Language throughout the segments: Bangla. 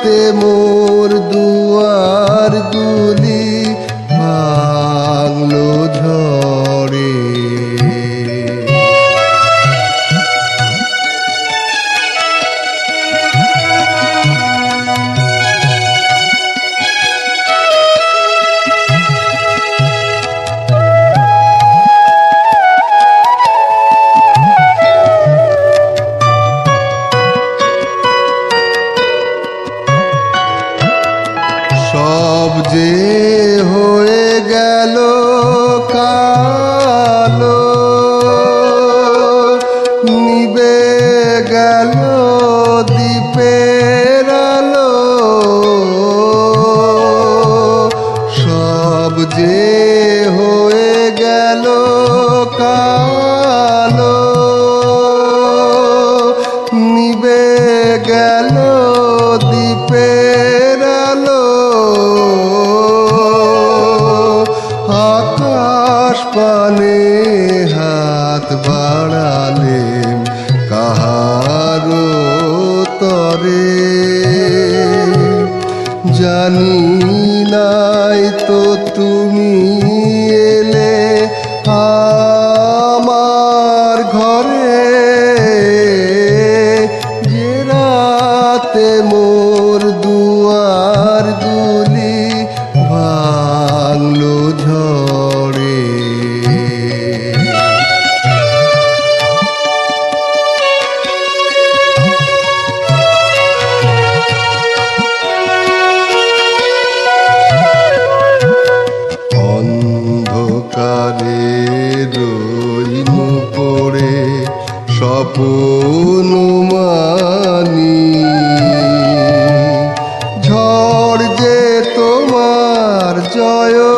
temo. আকাশ পানে হাত বাড়ালেন কাহার তরে? জানি নাই তো আপন মানি ঝড় যে তোমার জয়।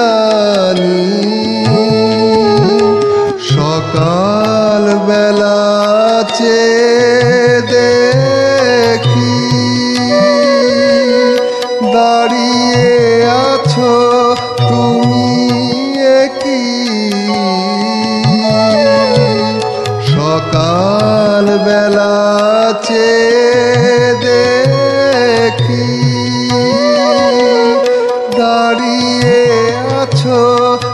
জানি। সকাল বেলা দেখি দাঁড়িয়ে আছো তুমি কি সকাল বেলা দেখি দাঁড়িয়ে ছো